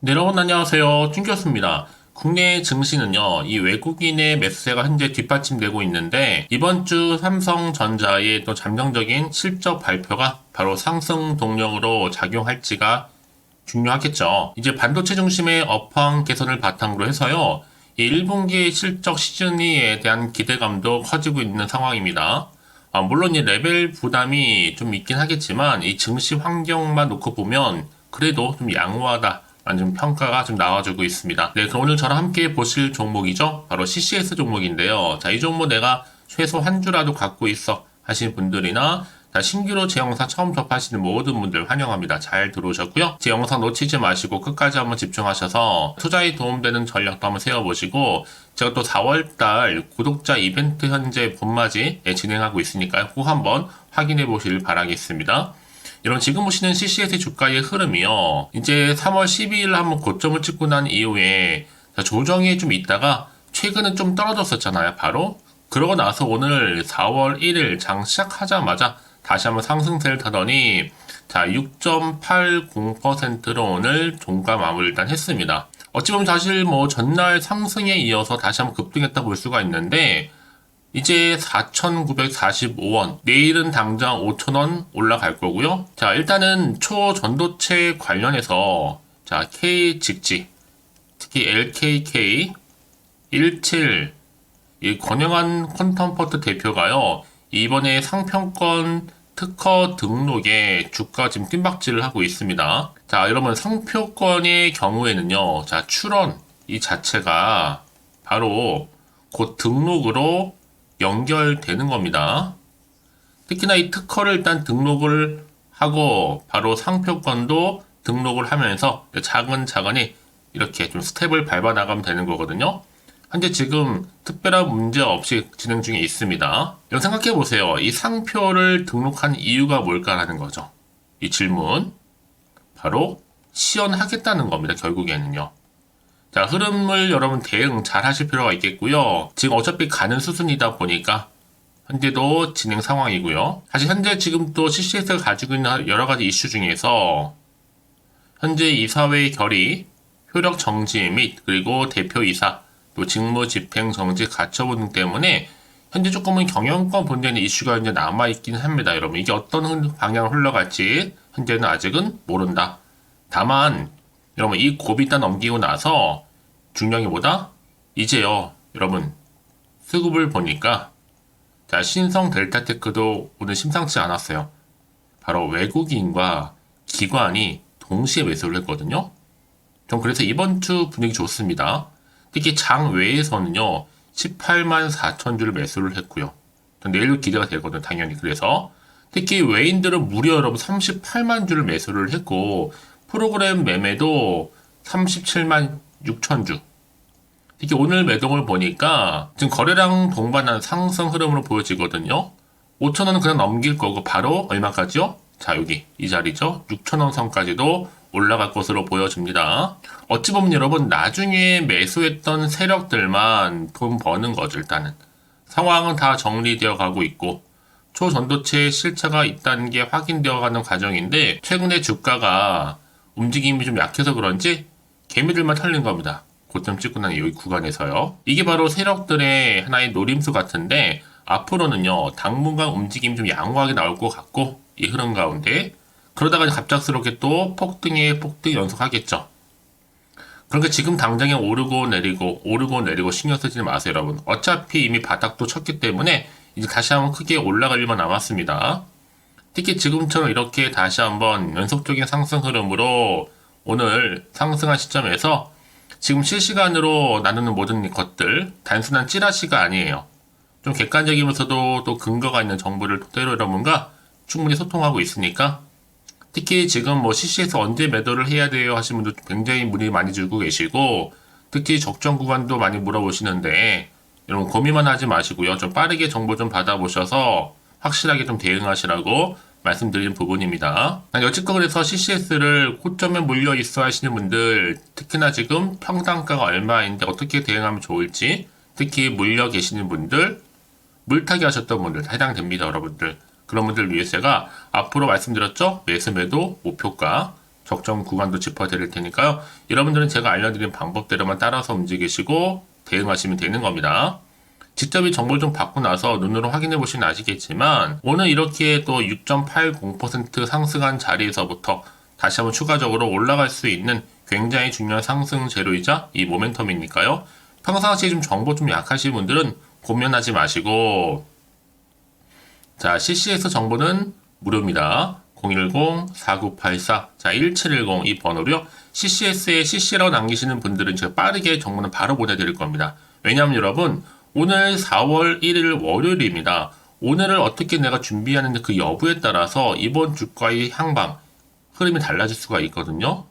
네, 여러분 안녕하세요. 춘교수입니다. 국내 증시는요, 이 외국인의 매수세가 현재 뒷받침되고 있는데, 이번 주 삼성전자의 또 잠정적인 실적 발표가 바로 상승 동력으로 작용할지가 중요하겠죠. 이제 반도체 중심의 업황 개선을 바탕으로 해서요, 이 1분기 실적 시즌이에 대한 기대감도 커지고 있는 상황입니다. 아, 물론 이 레벨 부담이 좀 있긴 하겠지만, 이 증시 환경만 놓고 보면, 그래도 좀 양호하다. 좀 평가가 좀 나와주고 있습니다. 네, 그럼 오늘 저랑 함께 보실 종목이죠. 바로 CCS 종목인데요. 자, 이 종목 내가 최소 한 주라도 갖고 있어 하시는 분들이나 자, 신규로 제 영상 처음 접하시는 모든 분들 환영합니다. 잘 들어오셨고요. 제 영상 놓치지 마시고 끝까지 한번 집중하셔서 투자에 도움되는 전략도 한번 세워보시고 제가 또 4월달 구독자 이벤트 현재 봄맞이 예, 진행하고 있으니까요. 꼭 한번 확인해 보시길 바라겠습니다. 여러분 지금 보시는 CCS 주가의 흐름이요. 이제 3월 12일 한번 고점을 찍고 난 이후에 자, 조정이 좀 있다가 최근은 좀 떨어졌었잖아요. 바로 그러고 나서 오늘 4월 1일 장 시작하자마자 다시 한번 상승세를 타더니 자 6.80%로 오늘 종가 마무리 일단 했습니다. 어찌 보면 사실 뭐 전날 상승에 이어서 다시 한번 급등했다 볼 수가 있는데 이제 4,945원. 내일은 당장 5,000원 올라갈 거고요. 자, 일단은 초전도체 관련해서 자, K 직지, 특히 LKK 17, 이 권영환 콘텀퍼트 대표가요. 이번에 상평권 특허 등록에 주가 지금 뜀박질을 하고 있습니다. 자, 여러분 상표권의 경우에는요. 자, 출원 이 자체가 바로 곧 등록으로 연결되는 겁니다. 특히나 이 특허를 일단 등록을 하고 바로 상표권도 등록을 하면서 차근차근히 이렇게 좀 스텝을 밟아 나가면 되는 거거든요. 현재 지금 특별한 문제 없이 진행 중에 있습니다. 여러분 생각해 보세요. 이 상표를 등록한 이유가 뭘까라는 거죠. 이 질문. 바로 시연하겠다는 겁니다. 결국에는요. 자, 흐름을 여러분 대응 잘 하실 필요가 있겠고요. 지금 어차피 가는 수순이다 보니까 현재도 진행 상황이고요. 사실 현재 지금 또 CCS가 가지고 있는 여러 가지 이슈 중에서 현재 이사회 결의, 효력 정지 및 그리고 대표이사, 또 직무 집행 정지 가처분 등 때문에 현재 조금은 경영권 본연의 이슈가 이제 남아있긴 합니다, 여러분. 이게 어떤 방향으로 흘러갈지 현재는 아직은 모른다. 다만 여러분 이 고비 딱 넘기고 나서 게 뭐다? 이제요 여러분 수급을 보니까 자 신성 델타테크도 오늘 심상치 않았어요. 바로 외국인과 기관이 동시에 매수를 했거든요. 전 그래서 이번 주 분위기 좋습니다. 특히 장 외에서는요 18만 4천 주를 매수를 했고요. 전 내일도 기대가 되거든요 당연히 그래서 특히 외인들은 무려 여러분 38만 주를 매수를 했고 프로그램 매매도 37만 6천 주. 특히 오늘 매동을 보니까 지금 거래량 동반한 상승 흐름으로 보여지거든요. 5천원은 그냥 넘길 거고 바로 얼마까지요? 자 여기 이 자리죠. 6천원 선까지도 올라갈 것으로 보여집니다. 어찌 보면 여러분 나중에 매수했던 세력들만 돈 버는 거죠 일단은. 상황은 다 정리되어 가고 있고 초전도체 실체가 있다는 게 확인되어 가는 과정인데 최근에 주가가 움직임이 좀 약해서 그런지 개미들만 털린 겁니다. 고점 찍고 난 여기 구간에서요. 이게 바로 세력들의 하나의 노림수 같은데 앞으로는요 당분간 움직임이 좀 양호하게 나올 것 같고 이 흐름 가운데 그러다가 갑작스럽게 또 폭등에 폭등 연속하겠죠. 그러니까 지금 당장에 오르고 내리고 오르고 내리고 신경 쓰지 마세요 여러분. 어차피 이미 바닥도 쳤기 때문에 이제 다시 한번 크게 올라갈 일만 남았습니다. 특히 지금처럼 이렇게 다시 한번 연속적인 상승 흐름으로 오늘 상승한 시점에서 지금 실시간으로 나누는 모든 것들 단순한 찌라시가 아니에요. 좀 객관적이면서도 또 근거가 있는 정보를 토대로 여러분과 충분히 소통하고 있으니까 특히 지금 뭐 CC에서 언제 매도를 해야 돼요 하시는 분들 굉장히 문의 많이 주고 계시고 특히 적정 구간도 많이 물어보시는데 여러분 고민만 하지 마시고요. 좀 빠르게 정보 좀 받아보셔서 확실하게 좀 대응하시라고 말씀드린 부분입니다. 여지껏 그래서 CCS를 고점에 몰려 있어 하시는 분들, 특히나 지금 평단가가 얼마인데 어떻게 대응하면 좋을지, 특히 물려 계시는 분들, 물타기 하셨던 분들 해당됩니다, 여러분들. 그런 분들 위해서 제가 앞으로 말씀드렸죠? 매수 매도 목표가 적정 구간도 짚어드릴 테니까요. 여러분들은 제가 알려드린 방법대로만 따라서 움직이시고 대응하시면 되는 겁니다. 직접 이 정보를 좀 받고 나서 눈으로 확인해 보시면 아시겠지만 오늘 이렇게 또 6.80% 상승한 자리에서부터 다시 한번 추가적으로 올라갈 수 있는 굉장히 중요한 상승 재료이자 이 모멘텀이니까요. 평상시에 좀 정보 좀 약하신 분들은 고민하지 마시고 자 CCS 정보는 무료입니다. 010-4984, 자, 1710 이 번호로요. CCS에 CC라고 남기시는 분들은 제가 빠르게 정보는 바로 보내드릴 겁니다. 왜냐하면 여러분, 오늘 4월 1일 월요일입니다. 오늘을 어떻게 내가 준비하는데 그 여부에 따라서 이번 주가의 향방, 흐름이 달라질 수가 있거든요.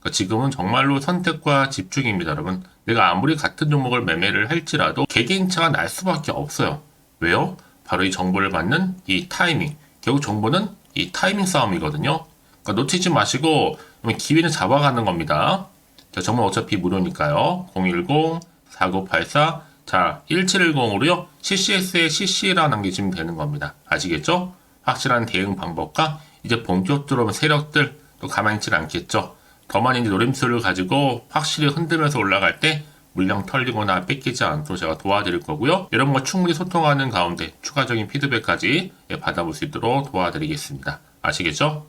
그러니까 지금은 정말로 선택과 집중입니다, 여러분. 내가 아무리 같은 종목을 매매를 할지라도 개개인차가 날 수밖에 없어요. 왜요? 바로 이 정보를 받는 이 타이밍. 결국 정보는 이 타이밍 싸움이거든요. 그러니까 놓치지 마시고 기회는 잡아가는 겁니다. 자, 정말 어차피 무료니까요. 010-4984, 자, 1710으로요. CCS에 CC라 남기시면 되는 겁니다. 아시겠죠? 확실한 대응 방법과 이제 본격적으로 세력들 또 가만히 있질 않겠죠. 더만 이제 노림수를 가지고 확실히 흔들면서 올라갈 때 물량 털리거나 뺏기지 않도록 제가 도와드릴 거고요. 여러분과 충분히 소통하는 가운데 추가적인 피드백까지 예, 받아볼 수 있도록 도와드리겠습니다. 아시겠죠?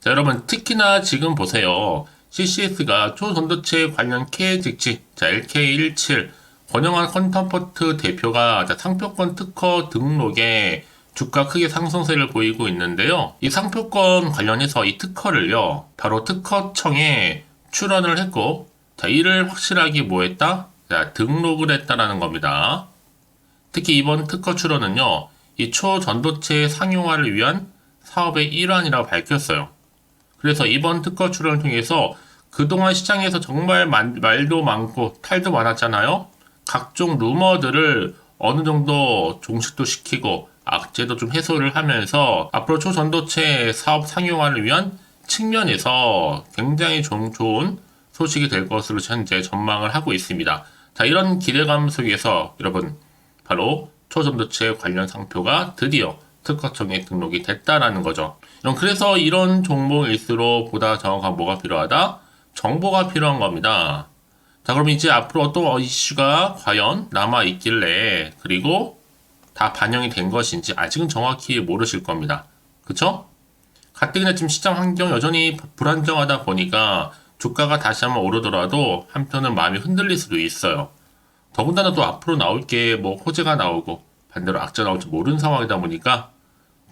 자, 여러분 특히나 지금 보세요. CCS가 초전도체 관련 K 직지, 자 LK17 권영환 컨텀포트 대표가 자, 상표권 특허 등록에 주가 크게 상승세를 보이고 있는데요. 이 상표권 관련해서 이 특허를요, 바로 특허청에 출원을 했고, 자, 이를 확실하게 뭐 했다? 자, 등록을 했다라는 겁니다. 특히 이번 특허 출원은요, 이 초전도체 상용화를 위한 사업의 일환이라고 밝혔어요. 그래서 이번 특허 출원을 통해서 그동안 시장에서 정말 말도 많고 탈도 많았잖아요. 각종 루머들을 어느 정도 종식도 시키고 악재도 좀 해소를 하면서 앞으로 초전도체 사업 상용화를 위한 측면에서 굉장히 좀 좋은 소식이 될 것으로 현재 전망을 하고 있습니다. 자, 이런 기대감 속에서 여러분 바로 초전도체 관련 상표가 드디어 특허청에 등록이 됐다라는 거죠. 그래서 이런 종목일수록 보다 정확한 뭐가 필요하다? 정보가 필요한 겁니다. 자, 그럼 이제 앞으로 어떤 이슈가 과연 남아 있길래 그리고 다 반영이 된 것인지 아직은 정확히 모르실 겁니다. 그쵸? 가뜩이나 지금 시장 환경 여전히 불안정하다 보니까 주가가 다시 한번 오르더라도 한편은 마음이 흔들릴 수도 있어요. 더군다나 또 앞으로 나올 게 뭐 호재가 나오고 반대로 악재 나올지 모르는 상황이다 보니까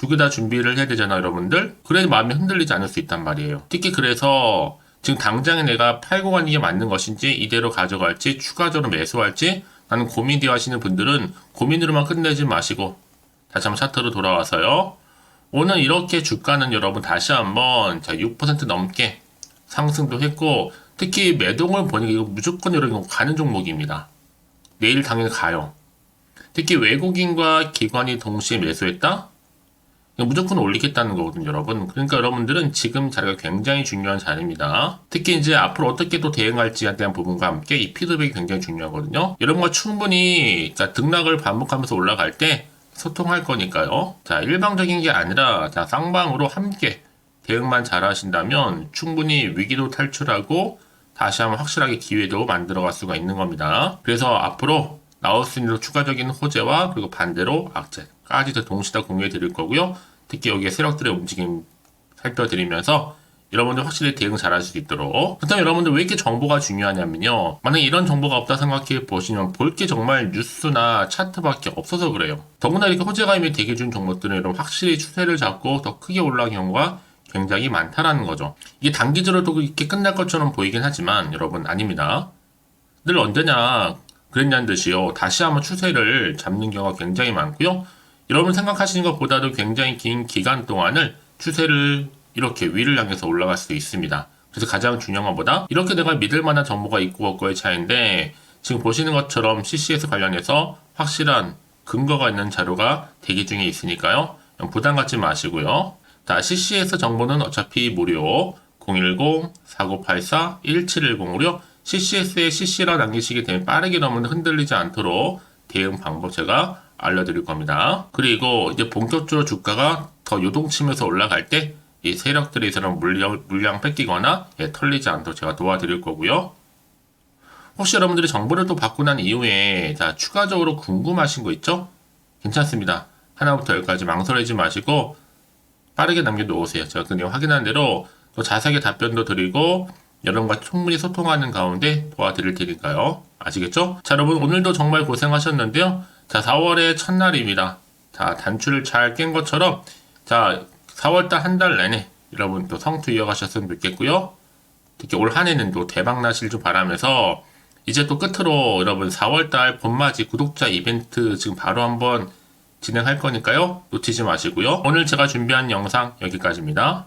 두 개 다 준비를 해야 되잖아요, 여러분들. 그래야 마음이 흔들리지 않을 수 있단 말이에요. 특히 그래서 지금 당장에 내가 팔고 가는 게 맞는 것인지 이대로 가져갈지 추가적으로 매수할지 나는 고민되어 하시는 분들은 고민으로만 끝내지 마시고 다시 한번 차트로 돌아와서요. 오늘 이렇게 주가는 여러분 다시 한번 자 6% 넘게 상승도 했고 특히 매동을 보니까 이거 무조건 여러분 가는 종목입니다. 내일 당연히 가요. 특히 외국인과 기관이 동시에 매수했다? 무조건 올리겠다는 거거든요, 여러분. 그러니까 여러분들은 지금 자리가 굉장히 중요한 자리입니다. 특히 이제 앞으로 어떻게 또 대응할지에 대한 부분과 함께 이 피드백이 굉장히 중요하거든요. 여러분과 충분히 자, 등락을 반복하면서 올라갈 때 소통할 거니까요. 자, 일방적인 게 아니라 자, 쌍방으로 함께 대응만 잘 하신다면 충분히 위기도 탈출하고 다시 한번 확실하게 기회도 만들어 갈 수가 있는 겁니다. 그래서 앞으로 나올 수 있는 추가적인 호재와 그리고 반대로 악재 까지도 동시에 공유해 드릴 거고요. 특히 여기에 세력들의 움직임 살펴드리면서 여러분들 확실히 대응 잘 할 수 있도록. 그렇다면 여러분들 왜 이렇게 정보가 중요하냐면요. 만약 이런 정보가 없다 생각해 보시면 볼 게 정말 뉴스나 차트밖에 없어서 그래요. 더구나 이렇게 호재가 이미 대기 중 종목들은 여러분 확실히 추세를 잡고 더 크게 올라간 경우가 굉장히 많다라는 거죠. 이게 단기적으로도 이렇게 끝날 것처럼 보이긴 하지만 여러분 아닙니다. 늘 언제냐 그랬냐는 듯이요. 다시 한번 추세를 잡는 경우가 굉장히 많고요. 여러분 생각하시는 것보다도 굉장히 긴 기간 동안을 추세를 이렇게 위를 향해서 올라갈 수 있습니다. 그래서 가장 중요한 것보다 이렇게 내가 믿을 만한 정보가 있고 없고의 차이인데 지금 보시는 것처럼 CCS 관련해서 확실한 근거가 있는 자료가 대기 중에 있으니까요. 부담 갖지 마시고요. 자, CCS 정보는 어차피 무료 010-4984-1710으로요. CCS에 CC라 남기시게 되면 빠르게 너무 흔들리지 않도록 대응 방법 제가 알려드릴 겁니다. 그리고 이제 본격적으로 주가가 더 요동치면서 올라갈 때 이 세력들이 이런 물량, 물량 뺏기거나 예, 털리지 않도록 제가 도와드릴 거고요. 혹시 여러분들이 정보를 또 받고 난 이후에 자 추가적으로 궁금하신 거 있죠? 괜찮습니다. 하나부터 열까지 망설이지 마시고 빠르게 남겨놓으세요. 제가 그 내용 확인한 대로 또 자세하게 답변도 드리고 여러분과 충분히 소통하는 가운데 도와드릴 테니까요. 아시겠죠? 자, 여러분 오늘도 정말 고생하셨는데요. 자, 4월의 첫날입니다. 자, 단추를 잘 깬 것처럼 자, 4월달 한 달 내내 여러분 또 성투 이어가셨으면 좋겠고요. 특히 올 한 해는 또 대박 나실 줄 바라면서 이제 또 끝으로 여러분 4월달 봄맞이 구독자 이벤트 지금 바로 한번 진행할 거니까요. 놓치지 마시고요. 오늘 제가 준비한 영상 여기까지입니다.